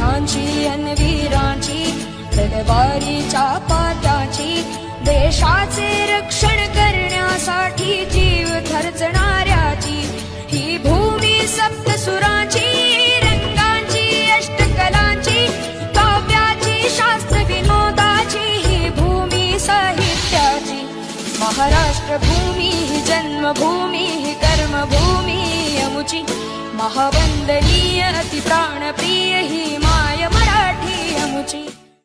योद्ध्यांची अनवीरांची तलवारीच्या पात्याची देशाचे रक्षण करण्यासाठी जीव खर्चणाऱ्याची ही भूमी सप्तसुरांची रंगांची अष्टकलांची काव्याची शास्त्र विनोदाची ही भूमी साहित्याची. महाराष्ट्र भूमी ही जन्मभूमी ही कर्मभूमी अमुची महावंदनीय अति प्राणप्रिय ही